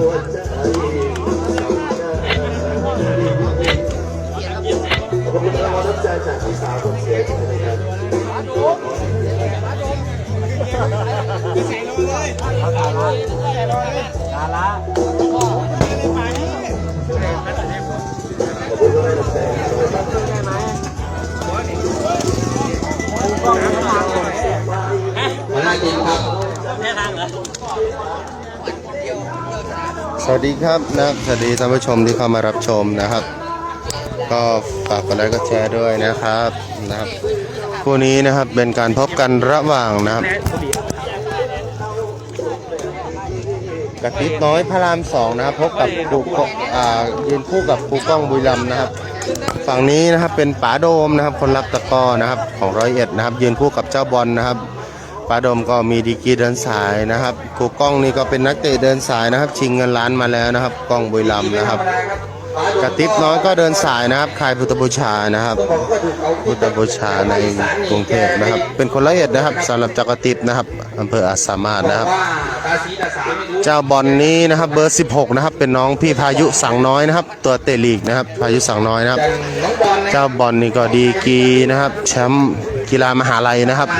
ขอบคุณรางวัลน้ากพี่สาวคนสวยนะครับขอบคุณด้วยน้ำใจครับมาได้กินครับส วัสดีครับนะครับสวัสดีท่านผู้ชมที่เข้ามารับชมนะครับ ก็ฝากกดไลค์กดแชร์ด้วยนะครับนะครับคู่นี้นะครับเป็นการพบกันระหว่างนะครับกระติบน้อยพระรามสองนะครับพบกับครูกอ่ายืนคู่กับครูก้องบุรีรัมย์นะครับ ฝั่งนี้นะครับเป็นป๋าโดมนะครับ คนรักตะก้อนะครับของร้อยเอ็ดนะครับยืนคู่กับเจ้าบอลนะครับ ป๋าดมก็มีดีกรีเดินสายนะครับครูก้องนี่ก็เป็นนักเตะเดินสายนะครับ ชิงเงินล้านมาแล้วนะครับกล้องบุรีรัมย์นะครับกระติบน้อยก็เดินสายนะครับคายพุทธบูชานะครับ พุทธบูชาในกรุงเทพนะครับ เป็นคนละเอียดนะครับสำหรับจักรติบนะครับอำเภออาสามารถนะครับ เจ้าบอลนี้นะครับเบอร์ 16 นะครับ เป็นน้องพี่พายุสังน้อยนะครับ ตัวเตะลีกนะครับ พายุสังน้อยนะครับ เจ้าบอลนี่ก็ดีกรีนะครับแชมป์กีฬามหาลัยนะครับ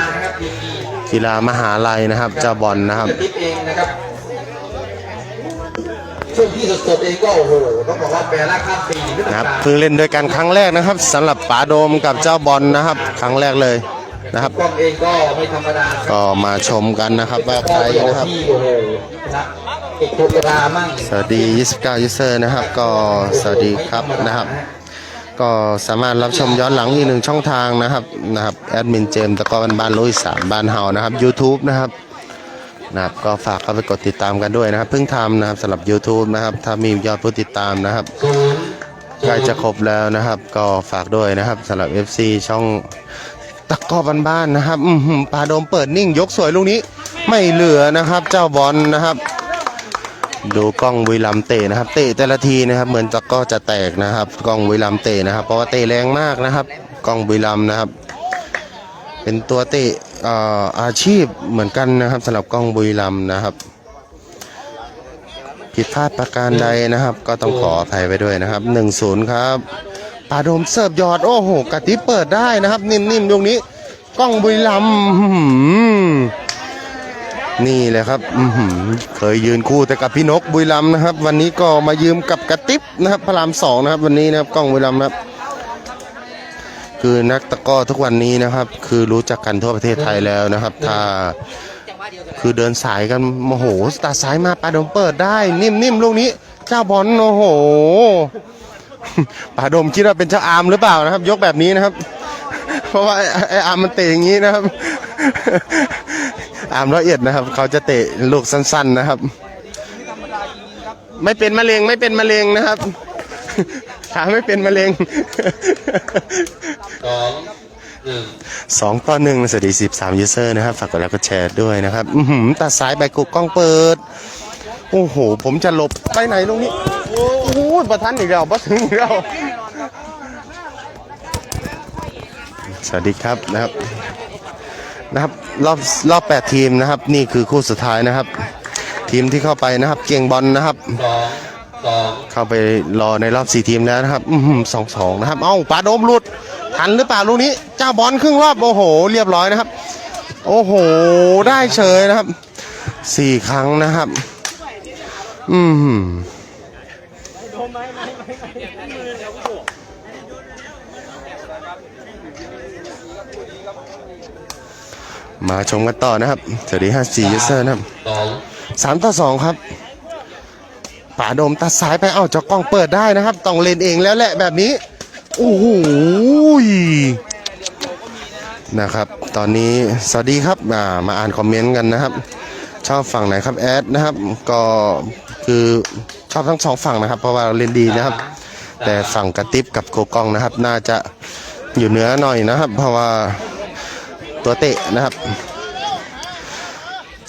กีฬามหาลัยนะครับเจ้าบอลนะครับๆติดเองนะครับช่วงที่สดๆเองก็โอ้โหต้องบอกว่าแปลราคาปีขึ้นนะครับต่างเพิ่งเล่นด้วยกันครั้งแรกนะครับสำหรับป๋าโดมกับเจ้าบอลนะครับ ครั้งแรกเลยนะครับๆกล้องเองก็ไม่ธรรมดาครับก็มาชมกันนะครับว่าใครนะครับที่โอ้โหนะเอกโทกรามั่งสวัสดี 29ยูเซอร์นะครับ ก็สวัสดีครับนะครับ ก็สามารถรับชมย้อนหลังอีกหนึ่งช่องทางนะครับนะครับแอดมินเจมตะกอบ้านบ้านลุยสามบ้านเฮานะครับ YouTube นะครับนะครับก็ฝากเข้าไปกดติดตามกันด้วยนะครับ เพิ่งทำนะครับสำหรับ YouTube นะครับ ถ้ามียอดผู้ติดตามนะครับใกล้จะครบแล้วนะครับ ก็ฝากด้วยนะครับสำหรับ FC ช่องตะกอบ้านๆนะครับอือหือปลาโดมเปิดนิ่งยกสวยลูกนี้ไม่เหลือนะครับ เจ้าบอลนะครับ ดูกล้องวิลัมเตะนะครับ เตะแต่ละทีนะครับ เหมือนจะก็จะแตกนะครับ กล้องวิลัมเตะนะครับ เพราะว่าเตะแรงมากนะครับ กล้องวิลัมนะครับ เป็นตัวเตะอาชีพเหมือนกันนะครับสำหรับกล้องบุรีรัมนะครับ ผิดพลาดประการใดนะครับ ก็ต้องขออภัยไปด้วยนะครับ1-0ครับปาโดมเสิร์ฟยอดโอ้โหกะติเปิดได้นะครับ นิ่มๆตรงนี้กล้องบุรีรัมอ นี่แหละครับเคยยืนคู่แต่กับพี่นกบุรีรัมย์นะครับ วันนี้ก็มายืมกับกระติบนะครับพระรามสองนะครับ วันนี้นะครับกล้องบุรีรัมย์นะครับ คือนักตะก้อทุกวันนี้นะครับ คือรู้จักกันทั่วประเทศไทยแล้วนะครับ ถ้าคือเดินสายกันโอ้โหตาซ้ายมาปาดมเปิดได้ นิ่มๆลูกนี้ เจ้าบอลโอ้โหปาดมคิดว่าเป็นเจ้าอาร์มหรือเปล่านะครับ ยกแบบนี้นะครับ เพราะว่าไอ้อาร์มมันเตะอย่างนี้นะครับ อาร์มละเอียดนะครับ เขาจะเตะลูกสั้น ๆนะครับ ไม่เป็นมะเร็งไม่เป็นมะเร็งนะครับขาไม่เป็นมะเร็งสองหนึ่งสองต่อหนึ่งสวัสดีสิบสามยูเซอร์นะครับ ฝากกดไลค์กดแชร์ด้วยนะครับอือหือตัดสายไปกูกล้องเปิด โอ้โห ผมจะหลบไปไหนตรงนี้ โอ้โหประทันอีกแล้วประถึงอีกแล้วสวัสดีครับนะครับ นะครับรอบรอบแปดทีมนะครับ นี่คือคู่สุดท้ายนะครับ ทีมที่เข้าไปนะครับ เกียงบอลนะครับเข้าไปรอในรอบสี่ทีมแล้วนะครับอืมสองสองนะครับ เอ้าปาโดมหลุดทันหรือเปล่าลูกนี้เจ้าบอลครึ่งรอบโอ้โห เรียบร้อยนะครับ โอ้โห ได้เฉยนะครับสี่ครั้งนะครับ อืม มาชมกันต่อนะครับสวัสดีห้าสี่ยูเซอร์นะครับสองสามต่อสองครับป่าโดมตัดสายไปเอ้าเจอกล้องเปิดได้นะครับ ต้องเล่นเองแล้วแหละแบบนี้โอ้โหยนะครับ ตอนนี้สวัสดีครับอ่ามาอ่านคอมเมนต์กันนะครับ ชอบฝั่งไหนครับแอดนะครับ ก็คือชอบทั้งสองฝั่งนะครับ เพราะว่าเราเล่นดีนะครับ แต่ฝั่งกระติบกับโกกล้องนะครับ น่าจะอยู่เหนือหน่อยนะครับ เพราะว่า ตัวเตะนะครับ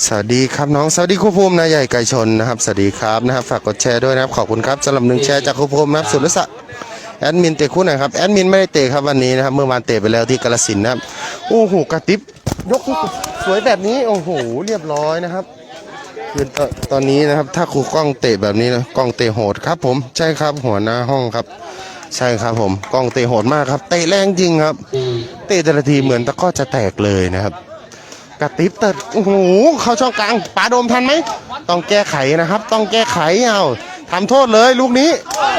สวัสดีครับน้องสวัสดีครูภูมินายใหญ่ไก่ชนนะครับสวัสดีครับนะครับฝากกดแชร์ด้วยนะครับขอบคุณครับสำหรับหนึ่งแชร์จากครูภูมินะครับสุรศักดิ์แอดมินเตะคู่หน่อยครับแอดมินไม่ได้เตะครับวันนี้นะครับเมื่อวานเตะไปแล้วที่กาลสินนะครับโอ้โหกระติบยกสวยแบบนี้โอ้โหเรียบร้อยนะครับคือตอนนี้นะครับถ้าครูกล้องเตะแบบนี้นะกล้องเตะโหดครับ ผมใช่ครับหัวหน้าห้องครับ ใช่ครับผมกล้องเตะโหดมากครับ เตะแรงจริงครับสี่เตะแต่ละทีเหมือนตะกร้อจะแตกเลยนะครับกระติบเติดโอ้โหเข้าช่องกลางปาโดมทันไหมต้องแก้ไขนะครับ ต้องแก้ไขเอาทำโทษเลยลูกนี้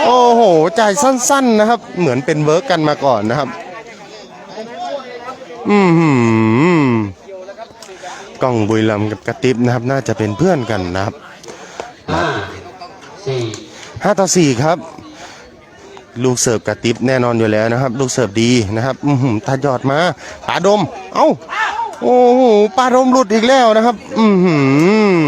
โอ้โหจ่ายสั้น ๆนะครับ เหมือนเป็นเวิร์กกันมาก่อนนะครับ อืมหือกล้องบุยลำกับกระติบนะครับ น่าจะเป็นเพื่อนกันนะครับห้าสี่ห้าต่อสี่ครับ ลูกเสิร์ฟกระติบแน่นอนอยู่แล้วนะครับ ลูกเสิร์ฟดีนะครับ อือหือตาหยอดมาปาดม เอ้า โอ้โหปาดมหลุดอีกแล้วนะครับ อือหือ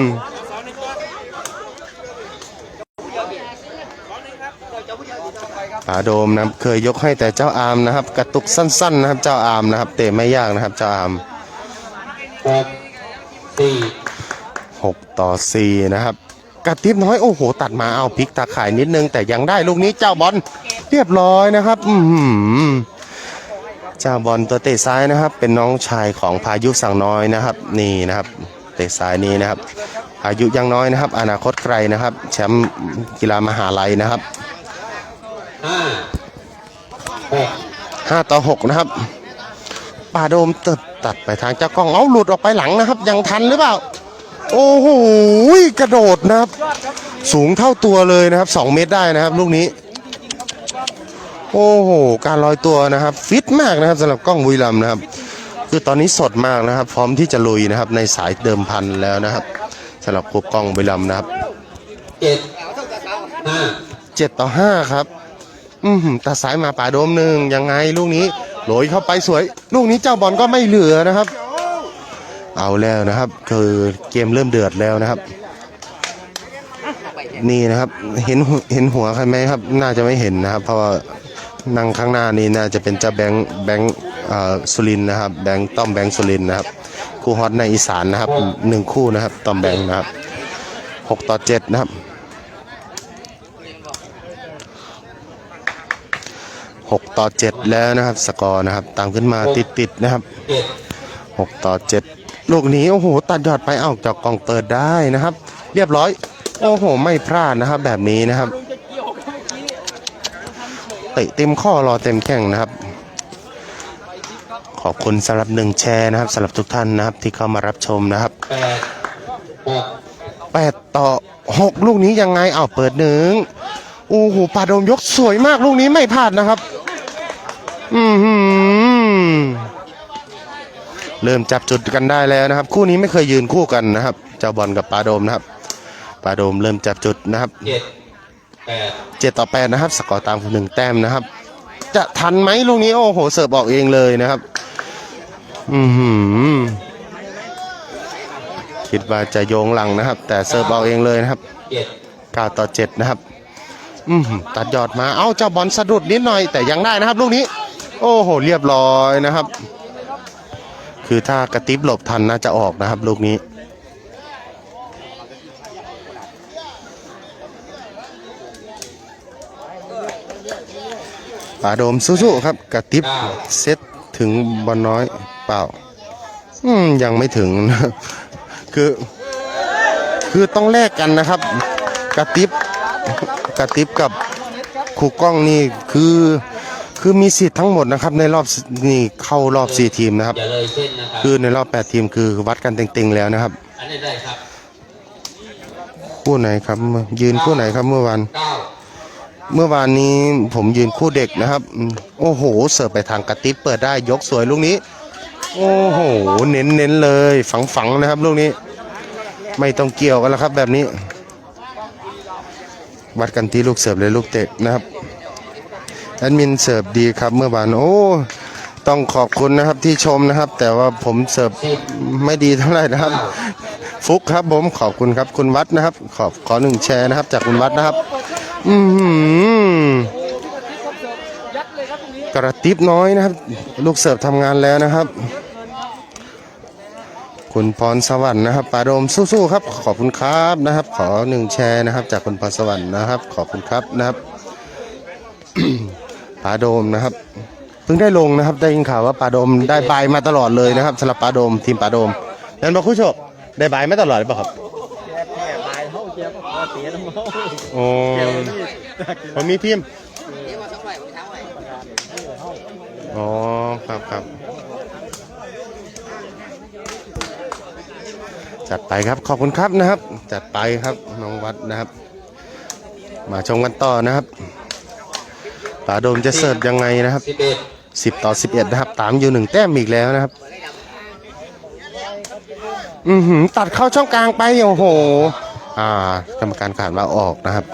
ปาโดมนะครับเคยยกให้แต่เจ้าอามนะครับ กระตุกสั้น ๆ นะครับ เจ้าอามนะครับ เตะไม่ยากนะครับ เจ้าอามหกสี่หกต่อสี่นะครับ กระติบน้อยโอ้โห ตัดมาเอาพลิกตาข่ายนิดนึง แต่ยังได้ลูกนี้เจ้าบอลเรียบร้อยนะครับ อือหือเจ้าบอลตัวเตะซ้ายนะครับ เป็นน้องชายของพายุสั่งน้อยนะครับ นี่นะครับ เตะซ้ายนี้นะครับ อายุยังน้อยนะครับ อนาคตไกลนะครับ แชมป์กีฬามหาลัยนะครับห้าหกห้าต่อหกนะครับป่าโดมตัดตัดไปทางเจ้ากล้องเอาหลุดออกไปหลังนะครับ ยังทันหรือเปล่า โอ้โหกระโดดนะครับ สูงเท่าตัวเลยนะครับ 2 เมตรได้นะครับ ลูกนี้ โอ้โห การลอยตัวนะครับ ฟิตมากนะครับสำหรับกล้องบุรีรัมย์นะครับ คือตอนนี้สดมากนะครับ พร้อมที่จะลุยนะครับ ในสายเดิมพันแล้วนะครับสำหรับครูกล้องบุรีรัมย์นะครับเจ็ดห้าเจ็ดต่อห้าครับ อืมตาซ้ายมาป่าโดมหนึ่งยังไงลูกนี้โหลยเข้าไปสวย ลูกนี้เจ้าบอลก็ไม่เหลือนะครับ เอาแล้วนะครับ คือเกมเริ่มเดือดแล้วนะครับ นี่นะครับเห็นเห็นหัวใครไหมครับ น่าจะไม่เห็นนะครับ เพราะว่านั่งข้างหน้านี่น่าจะเป็นเจ้าแบงค์แบงค์เอ่อสุรินนะครับ แบงค์ต้อมแบงค์สุรินนะครับคู่ฮอตในอีสานนะครับหนึ่งคู่นะครับต้อมแบงค์นะครับหกต่อเจ็ดนะครับหกต่อเจ็ดแล้วนะครับ สกอร์นะครับตามขึ้นมาติดๆนะครับหกต่อเจ็ด ลูกนี้โอ้โหตัดยอดไปเอาจากกล่องเปิดได้นะครับ เรียบร้อย โอ้โห ไม่พลาดนะครับ แบบนี้นะครับเตะเต็มข้อรอเต็มแข้งนะครับ ขอบคุณสำหรับหนึ่งแชร์นะครับสำหรับทุกท่านนะครับที่เข้ามารับชมนะครับแปดแปดต่อหกลูกนี้ยังไงเอาเปิดหนึ่งโอ้โหปาดมยกสวยมากลูกนี้ไม่พลาดนะครับ อือหือ เริ่มจับจุดกันได้แล้วนะครับ คู่นี้ไม่เคยยืนคู่กันนะครับ เจ้าบอลกับปาโดมนะครับปาโดมเริ่มจับจุดนะครับเจ็ดแปดเจ็ดต่อแปดนะครับ สกอร์ตามหนึ่งแต้มนะครับ จะทันไหมลูกนี้โอ้โหเสิร์ฟออกเองเลยนะครับ อือหือคิดว่าจะโยงหลังนะครับ แต่เสิร์ฟออกเองเลยนะครับเจ็ด9ต่อ7นะครับ อืมตัดยอดมาเอ้าเจ้าบอลสะดุดนิดหน่อยแต่ยังได้นะครับ ลูกนี้ โอ้โห เรียบร้อยนะครับ คือถ้ากระติบหลบทันน่าจะออกนะครับ ลูกนี้ ป่าโดมสู้ๆครับ กระติบเซตถึงบอลน้อยเปล่า อืมยังไม่ถึงนะคือ คือต้องแลกกันนะครับ กระติบกระติบกับครูกล้องนี่คือ คือมีสิทธิ์ทั้งหมดนะครับ ในรอบนี่เข้ารอบ4ทีมนะครับ อย่าเลยเส้นนะครับคือในรอบ8ทีมคือวัดกันเต็งๆแล้วนะครับ อันนี้ได้ครับคู่ไหนครับ ยืนคู่ไหนครับเมื่อวานเก้าเมื่อวานนี้ผมยืนคู่เด็กนะครับอืมโอ้โห เสิร์ฟไปทางกระติบเปิดได้ยกสวยลูกนี้ โอ้โห เน้นเน้นๆเลย ฝังฝังๆนะครับลูกนี้ ไม่ต้องเกี่ยวกันแล้วครับแบบนี้ วัดกันที่ลูกเสิร์ฟและลูกเตะนะครับ แอดมินเสิร์ฟดีครับเมื่อวานโอ้ต้องขอบคุณนะครับที่ชมนะครับ แต่ว่าผมเสิร์ฟไม่ดีเท่าไหร่นะครับ ฟุกครับผมขอบคุณครับคุณวัดนะครับ ขอบขอหนึ่งแชร์นะครับ จากคุณวัดนะครับ อือหือกระติบน้อยนะครับ ลูกเสิร์ฟทำงานแล้วนะครับ คุณพรสวรรค์นะครับปาโดมสู้ๆครับ ขอบคุณครับนะครับ ขอหนึ่งแชร์นะครับ จากคุณพรสวรรค์นะครับ ขอบคุณครับนะครับ ปาโดมนะครับ เพิ่งได้ลงนะครับได้ยินข่าวว่าปาโดมได้บายมาตลอดเลยนะครับสำหรับปาโดมทีมปาโดมนั่นบอกคุณโชคได้บายมาตลอดหรือเปล่าครับสียน้ำเมาโอ้เดี๋ยวนี่ผมมีพิมพ์อ๋อครับครับจัดไปครับขอบคุณครับนะครับ จัดไปครับน้องวัดนะครับ มาชมกันต่อนะครับ ป๋าโดมจะเสิร์ฟยังไงนะครับสิบเอ็ด10 ต่อ 11 นะครับ ตามอยู่หนึ่งแต้มอีกแล้วนะครับ อือหือตัดเข้าช่องกลางไป โอ้โห อ่ากรรมการขาดมาออกนะครับ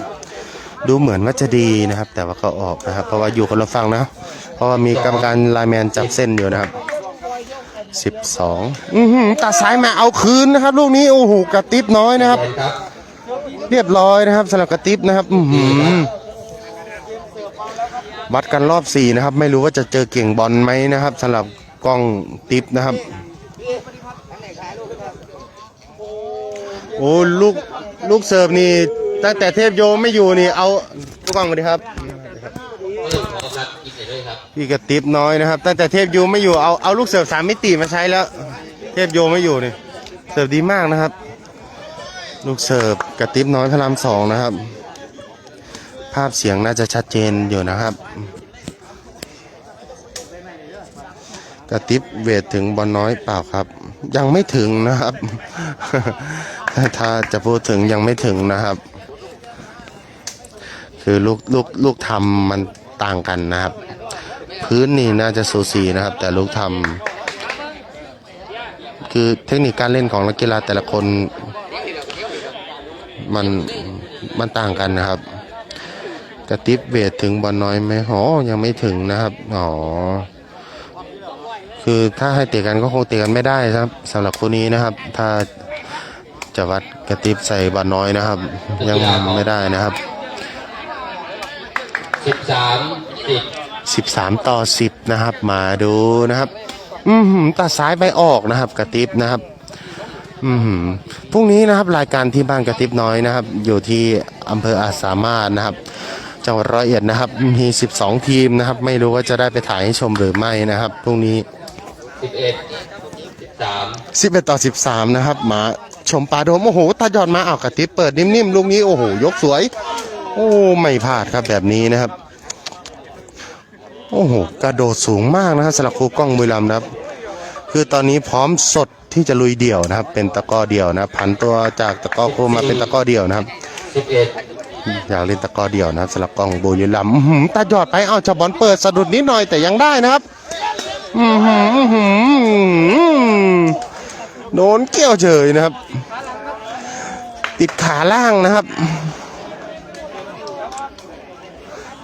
ดูเหมือนว่าจะดีนะครับ แต่ว่าก็ออกนะครับ เพราะว่าอยู่คนละฝั่งนะ เพราะว่ามีกรรมการไลน์แมนจับเส้นอยู่นะครับ12อือหือตัดซ้ายมาเอาคืนนะครับ ลูกนี้ โอ้โหกระติบน้อยนะครับแดนครับเรียบร้อยนะครับสำหรับกระติบนะครับ อือหือ วัดกันรอบสี่นะครับ ไม่รู้ว่าจะเจอเก่งบอลไหมนะครับสำหรับกล้องติปนะครับ โอ้ลูกลูกเสิร์ฟนี่ตั้งแต่เทพโยไม่อยู่นี่เอาทุกกล้องมาดิครับเพิ่มพร้อมครับอีกเสด้วยครับพี่กระติบน้อยนะครับ ตั้งแต่เทพโยไม่อยู่เอาเอาลูกเสิร์ฟสามมิติมาใช้แล้ว เทพโยไม่อยู่นี่เสิร์ฟดีมากนะครับ ลูกเสิร์ฟกระติบน้อยพระรามสองนะครับ ภาพเสียงน่าจะชัดเจนอยู่นะครับ กระติบเวทถึงบอลน้อยเปล่าครับ ยังไม่ถึงนะครับ ถ้าจะพูดถึงยังไม่ถึงนะครับ คือลูกลูกลูกทำมันต่างกันนะครับ พื้นนี่น่าจะสูสีนะครับ แต่ลูกทำคือเทคนิคการเล่นของนักกีฬาแต่ละคนมันมันต่างกันนะครับ กระติบเวทถึงบอลน้อยไหมอ๋อยังไม่ถึงนะครับ อ๋อ คือถ้าให้เตะกันก็คงเตะกันไม่ได้ครับสำหรับคู่นี้นะครับ ถ้าจะวัดกระติบใส่บอลน้อยนะครับ ยังไม่ได้นะครับสิบสามสิบ13ต่อ10นะครับ มาดูนะครับอืมหืมตัดซ้ายไปออกนะครับ กระติบนะครับอืมหืมพรุ่งนี้นะครับรายการที่บ้านกระติบน้อยนะครับ อยู่ที่อำเภออาจสามารถนะครับ จังหวัดร้อยเอ็ดนะครับ มี 12 ทีมนะครับ ไม่รู้ว่าจะได้ไปถ่ายให้ชมหรือไม่นะครับพรุ่งนี้สิบเอ็ดสิบสาม11 ต่อ 13 นะครับมาชมปลาโดมโอ้โหตาหยอดมาเอากระติบเปิดนิ่มๆลูกนี้โอ้โหยกสวย โอ้ไม่พลาดครับแบบนี้นะครับ โอ้โหกระโดดสูงมากนะครับสำหรับครูกล้องบุรีรัมย์นะครับ คือตอนนี้พร้อมสดที่จะลุยเดี่ยวนะครับ เป็นตะกร้อเดี่ยวนะครับผันตัวจากตะกร้อคู่มาเป็นตะกร้อเดี่ยวนะครับสิบเอยากเล่นตะกอเดี่ยวนะครับสำหรับกองโบุรีรัมย์อื้อหือตาหยอดไปเอาจะบอลเปิดสะดุดนิดหน่อยแต่ยังได้นะครับอือหืออื้อหือโดนเกี่ยวเฉยนะครับ ติดขาล่างนะครับ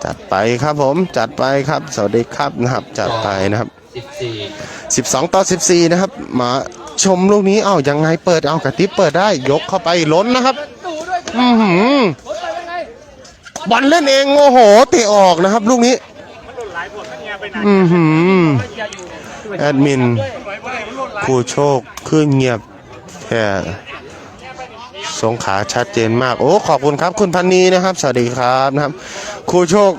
จัดไปครับผมจัดไปครับ สวัสดีครับนะครับ จัดไปนะครับสิบสี่12 ต่อ 14 นะครับ มาชมลูกนี้เอ้ายังไงเปิดเอากระติบเปิดได้ยกเข้าไปล้นนะครับ อือหือ บอลเล่นเองโอ้โหเตะออกนะครับ ลูกนี้อือหือแอดมินครูโชคขึ้นเงียบแค่สงขาชัดเจนมาก โอ้ขอบคุณครับ คุณพันนีนะครับ สวัสดีครับนะครับครูโชค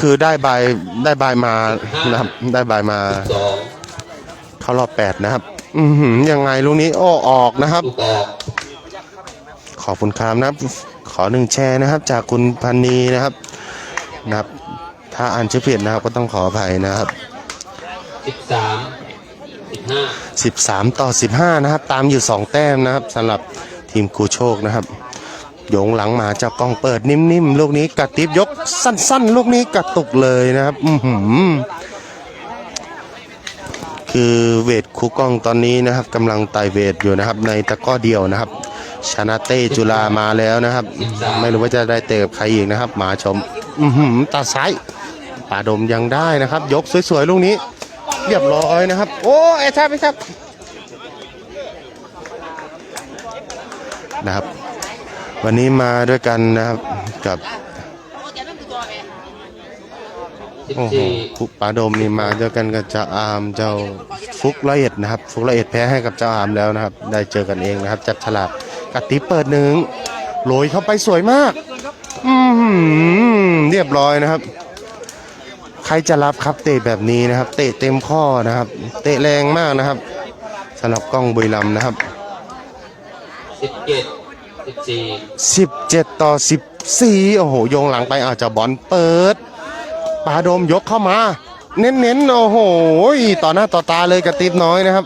คือได้ใบได้ใบมานะครับได้ใบมาสองเข้ารอบแปดนะครับ อือหือยังไงลูกนี้โอ้ออกนะครับลูกออกขอบคุณครับนะครับข อหนึ่งแชร์นะครับ จากคุณพันนีนะครับนะครับ ถ้าอ่านชื่อผิดนะครับก็ต้องขออภัยนะครับสิบสามสิบห้า13ต่อ15นะครับ ตามอยู่2แต้มนะครับสำหรับทีมกูโชคนะครับโยงหลังมาเจากกล้องเปิดนิ่มๆลูกนี้กระติบยกสั้นๆลูกนี้กระตุกเลยนะครับ อือหือคือเวทคูกล้องตอนนี้นะครับกำลังไต่เวทอยู่นะครับ ในตะกร้อเดียวนะครับ ชนะเต้จุฬามาแล้วนะครับ ไม่รู้ว่าจะได้เตะกับใครอีกนะครับมาชมอือหือตาซ้ายป่าดมยังได้นะครับ ยกสวยๆลูกนี้เรียบร้อยนะครับ โอ้ไอ้ทับไอ้ทับนะครับ วันนี้มาด้วยกันนะครับกับโอ้โหสี่คุปาโดมนี่มาด้วยกันกับเจ้าอามเจ้าฟุกละเอียดนะครับ ฟุกละเอียดแพ้ให้กับเจ้าอามแล้วนะครับ ได้เจอกันเองนะครับ จับฉลาก กติเปิดหนึ่งโรยเข้าไปสวยมาก อือหือเรียบร้อยนะครับ ใครจะรับครับเตะแบบนี้นะครับ เตะเต็มข้อนะครับ เตะแรงมากนะครับสำหรับกล้องบุรีรัมย์นะครับสิบเจ็ดสิสิบสี่17ต่อ14โอ้โหโยงหลังไปอาจจะบอลเปิดปาโดมยกเข้ามา เน้นๆโอ้โหต่อหน้าต่อตาเลยกระติบน้อยนะครับ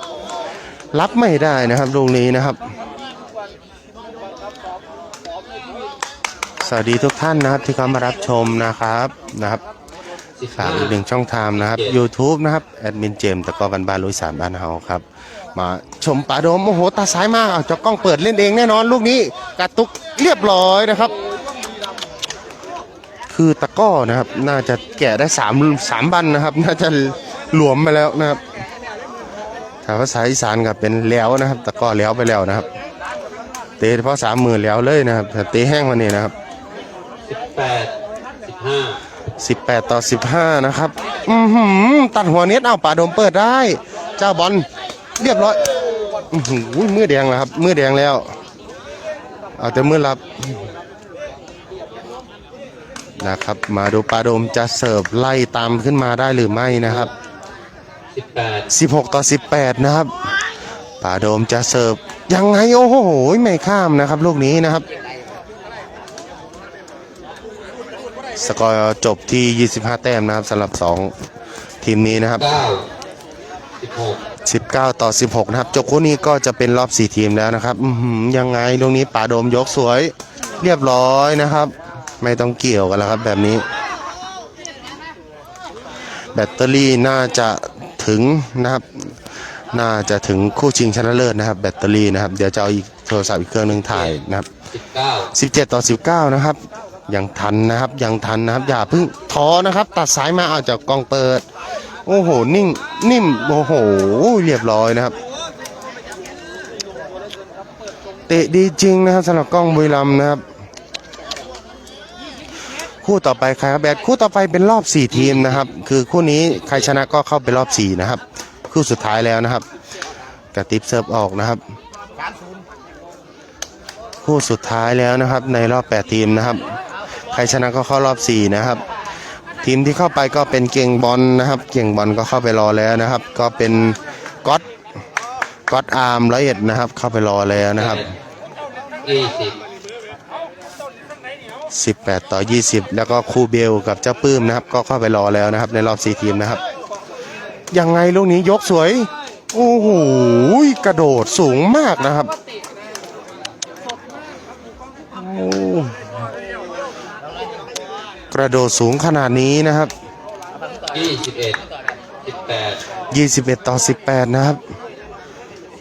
รับไม่ได้นะครับลูกนี้นะครับ สวัสดีทุกท่านนะครับที่เข้ามารับชมนะครับนะครับสาห้ากอีกหนึ่งช่องทางนะครับ YouTube นะครับแอดมินเจมส์ตะกอบันบานลุยสารบ้านเฮาครับ มาชมป่าโดมโอ้โหตาซ้ายมากเอาจะกล้องเปิดเล่นเองแน่นอนลูกนี้กระตุกเรียบร้อยนะครับ คือตะก้อนะครับ น่าจะแกะได้สามสามบันนะครับ น่าจะหลวมไปแล้วนะครับถ้าภาษาอีสานกับเป็นแล้วนะครับ ตะก้อแล้วไปแล้วนะครับ เตะเฉพาะสามหมื่นแล้วเลยนะครับแต่เตะแห้งวันนี้นะครับ แปดสิบห้า18 ต่อ 15 นะครับ อือหือตัดหัวเน็ตเอาป่าโดมเปิดได้ เจ้าบอลเรียบร้อย อือหือมือแดงแล้วครับ มือแดงแล้ว เอาแต่มือรับ นะครับ มาดูป่าโดมจะเสิร์ฟไล่ตามขึ้นมาได้หรือไม่นะครับ สิบแปด16 ต่อ 18 นะครับป่าโดมจะเสิร์ฟยังไง โอ้โห ไม่ข้ามนะครับ ลูกนี้นะครับ สกอร์จบที่ 25 แต้มนะครับสำหรับ 2 ทีมนี้นะครับสิบหก19 ต่อ 16 นะครับ จบคู่นี้ก็จะเป็นรอบ 4 ทีมแล้วนะครับยังไงตรงนี้ป่าโดมยกสวย เรียบร้อยนะครับ ไม่ต้องเกี่ยวกันแล้วครับแบบนี้ แบตเตอรี่น่าจะถึงนะครับ น่าจะถึงคู่ชิงชนะเลิศนะครับ แบตเตอรี่นะครับ เดี๋ยวจะเอาอีกโทรศัพท์อีกเครื่องหนึ่งถ่ายนะครับสิบเก้า17 ต่อ 19 นะครับ ยังทันนะครับ ยังทันนะครับ อย่าเพิ่งท้อนะครับ ตัดสายมาเอาจากกองเปิด โอ้โห นิ่ง นิ่ม โอ้โห เรียบร้อยนะครับ เตะดีจริงนะครับสำหรับกล้องบุรีรัมนะครับ คู่ต่อไปใครครับแบดคู่ต่อไปเป็นรอบ 4 ทีมนะครับ คือคู่นี้ใครชนะก็เข้าไปรอบ 4 นะครับ คู่สุดท้ายแล้วนะครับ กระติบเซิร์ฟออกนะครับคู่สุดท้ายแล้วนะครับในรอบ 8 ทีมนะครับ ใครชนะก็เข้ารอบ 4 นะครับ ทีมที่เข้าไปก็เป็นเก่งบอลนะครับ เก่งบอลก็เข้าไปรอแล้วนะครับ ก็เป็นก๊อตก๊อตอาร์มร้อยเอ็ดนะครับ เข้าไปรอแล้วนะครับยี่สิบ18 ต่อ 20 แล้วก็ครูเบลกับเจ้าปื้มนะครับ ก็เข้าไปรอแล้วนะครับ ในรอบ 4 ทีมนะครับ ยังไงลูกนี้ยกสวย โอ้โหกระโดดสูงมากนะครับโอ้ กระโดดสูงขนาดนี้นะครับยี่สิบเอ็ดสิบแปด21 ต่อ 18 นะครับ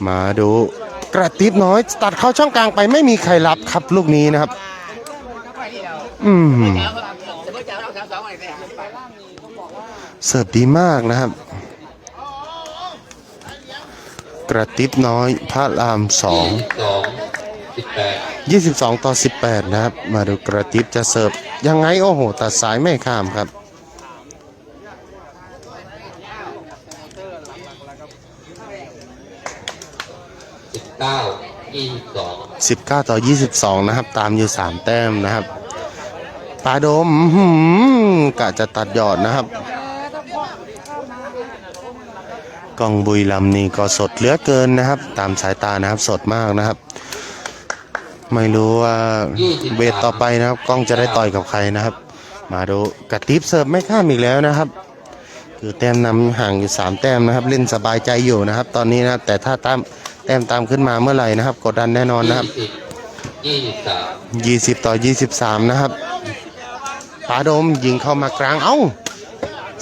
มาดูกระติบน้อย ตัดเข้าช่องกลางไปไม่มีใครรับครับลูกนี้นะครับ อืมเสิร์ฟดีมากนะครับ กระติบน้อยพระรามสองยี่สิบสองสิบแปด22 ต่อ 18 นะครับ มาดูกระติบจะเสิร์ฟ ยังไงโอ้โห ตัดสายไม่ข้ามครับสิบเก้ายี่สิบสอง19 ต่อ 22 นะครับ ตามอยู่ 3 แต้มนะครับปาโดมอื้อหือกะจะตัดยอดนะครับกล้องบุยลำนี่ก็สดเหลือเกินนะครับ ตามสายตานะครับสดมากนะครับ ไม่รู้ว่าเวทต่อไปนะครับ กล้องจะได้ต่อยกับใครนะครับ มาดูกระติบเสิร์ฟไม่ข้ามอีกแล้วนะครับ คือแต้มนำห่างอยู่3แต้มนะครับ เล่นสบายใจอยู่นะครับ ตอนนี้นะครับแต่ถ้าตามแต้มตามขึ้นมาเมื่อไหร่นะครับ กดดันแน่นอนนะครับยี่สิบยี่สิบสาม20 ต่อ 23 นะครับปาโดมยิงเข้ามากลางเอ้า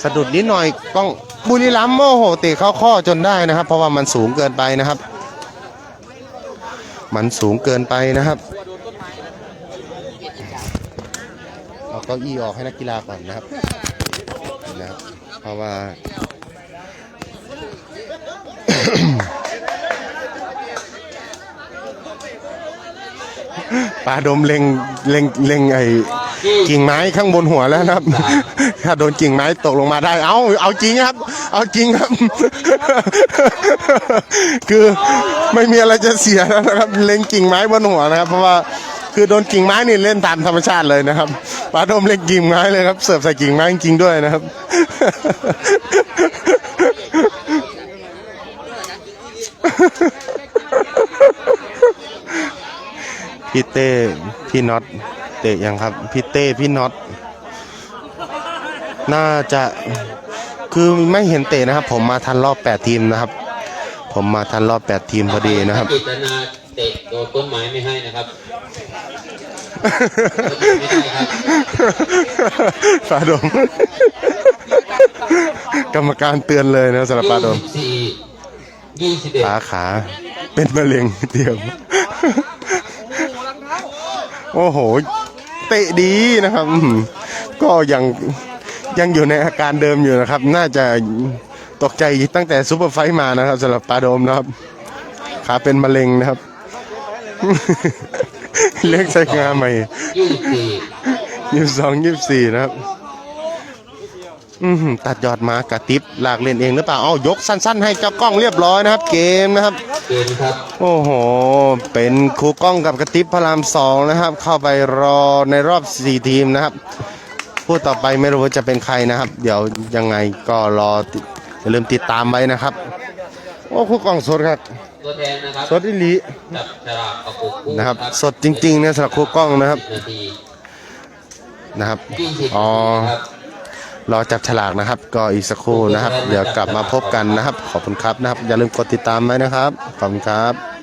สะดุดนิดหน่อยกล้องบุรีรัมย์โอ้โหเตะเข้าข้อจนได้นะครับ เพราะว่ามันสูงเกินไปนะครับ มันสูงเกินไปนะครับ เอาเก้าอี้ออกให้นักกีฬาก่อนนะครับนะครับ เพราะว่าปลาดมเล็งเล็งเล็งไอ้ กิ่งไม้ข้างบนหัวแล้วนะครับ ถ้าโดนกิ่งไม้ตกลงมาได้ เอาเอาจริงครับ เอาจริงครับ คือไม่มีอะไรจะเสียแล้วนะครับ เล็งกิ่งไม้บนหัวนะครับ เพราะว่าคือโดนกิ่งไม้นี่เล่นตามธรรมชาติเลยนะครับปลาดมเล็งกิ่งไม้เลยครับ เสิร์ฟใส่กิ่งไม้จริงๆด้วยนะครับคพี่เต้พี่น็อต เตะยังครับพี่เต้พี่น็อตน่าจะคือไม่เห็นเตะนะครับ ผมมาทันรอบ 8 ทีมนะครับ ผมมาทันรอบ 8 ทีมพอดีนะครับกิตนาเตะโดนต้นไม้ไม่ให้นะครับปลาดม กรรมการเตือนเลยนะสำหรับปลาดมสี่ยี่สิบเอ็ดขาขาเป็นมะเร็งเตียมโอ้โห เตะดีนะครับอืมก็ยังยังอยู่ในอาการเดิมอยู่นะครับ น่าจะตกใจตั้งแต่ซูเปอร์ไฟท์มานะครับสำหรับปลาโดมนะครับ ขาเป็นมะเร็งนะครับ เลี้ยงใส่งาใหม่ยี่สิบสี่ยี่สองยี่สี่นะครับ อือหือตัดยอดมากระติบลากเล่นเองหรือเปล่าเอายกสั้น ๆ ให้เจ้ากล้องเรียบร้อยนะครับ เกมนะครับ เกมครับ โอ้โห เป็นครูกล้องกับกระติบพระรามสองนะครับ เข้าไปรอในรอบสี่ทีมนะครับผู้ต่อไปไม่รู้ว่าจะเป็นใครนะครับ เดี๋ยวยังไงก็รอติอย่าลืมติดตามไว้นะครับ โอ้ครูกล้องสดครับตัวแทนนะครับสดอีหลีจับฉลากประกบคู่นะครับ สดจริงๆเนี่ยสำหรับครูกล้องนะครับนาทีนะครับยี่สิบอ๋อครับ รอจับฉลากนะครับ ก็อีกสักครู่นะครับ เดี๋ยวกลับมาพบกันนะครับ ขอบคุณครับนะครับ อย่าลืมกดติดตามไว้นะครับ ขอบคุณครับ